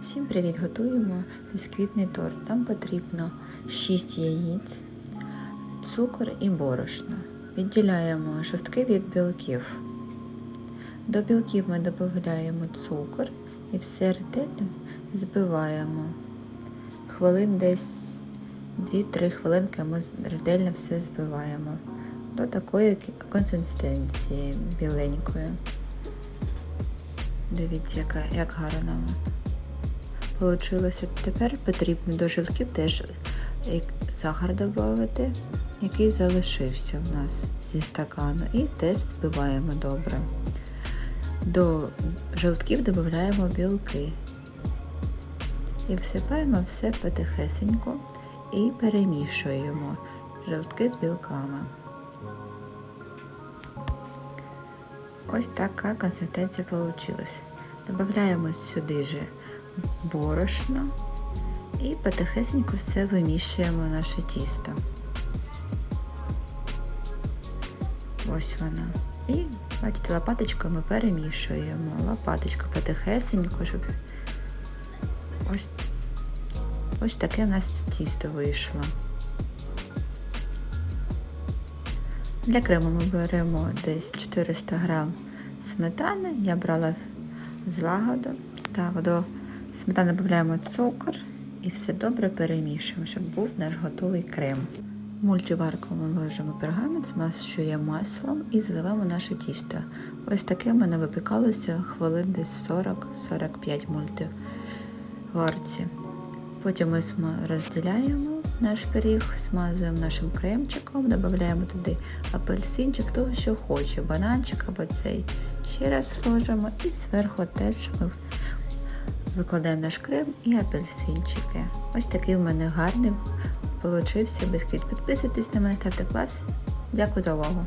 Всім привіт! Готуємо бісквітний торт. Нам потрібно 6 яєць, цукор і борошно. Відділяємо жовтки від білків. До білків ми додаємо цукор і все ретельно збиваємо. Хвилин десь 2-3 хвилинки ми ретельно все збиваємо до такої консистенції біленької. Дивіться, яка, як гарно получилося. Тепер потрібно до жовтків теж сахар додати, який залишився у нас зі стакану, і теж збиваємо добре. До жовтків додаємо білки. І всипаємо все потихесенько і перемішуємо жовтки з білками. Ось така консистенція вийшла. Додаємо сюди же борошно і потихесенько все вимішуємо наше тісто. Ось воно. І, бачите, лопаточкою ми перемішуємо. Лопаточку потихесенько, щоб ось, ось таке у нас тісто вийшло. Для крему ми беремо десь 400 грам сметани. Я брала з лагоду. Так, до сметани додаємо цукор і все добре перемішуємо, щоб був наш готовий крем. В мультиварку ми ложимо пергамент, змащуємо маслом і заливаємо наше тісто. Ось таке в мене випікалося хвилин десь 40-45 мультиварці. Потім ми розділяємо наш пиріг, смазуємо нашим кремчиком, додаємо туди апельсинчик, того, що хоче, бананчик або цей. Ще раз сложимо і зверху теж ми викладаємо наш крем і апельсинчики. Ось такий в мене гарний получився бисквіт. Підписуйтесь на мене, ставте клас. Дякую за увагу.